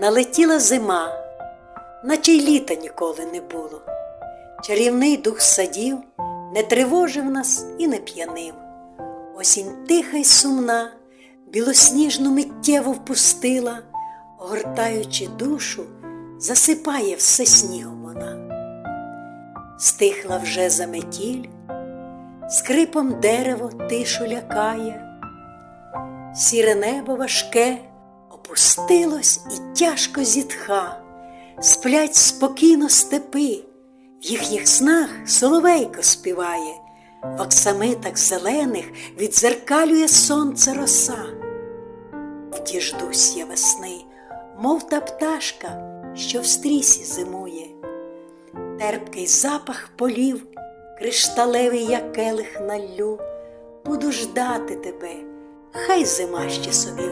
Налетіла зима, наче й літа ніколи не було. Чарівний дух садів не тривожив нас і не п'янив. Осінь тиха й сумна, білосніжну миттєво впустила, огортаючи душу, засипає все снігом вона. Стихла вже заметіль, скрипом дерево тишу лякає, сіре небо важке опустилось і тяжко зітха, сплять спокійно степи, в їхніх снах соловейко співає, в оксамитах зелених відзеркалює сонце роса. Вдіждусь я весни, мов та пташка, що в стрісі зимує, терпкий запах полів, кришталевий я келих наллю, буду ждати тебе, хай зима ще собі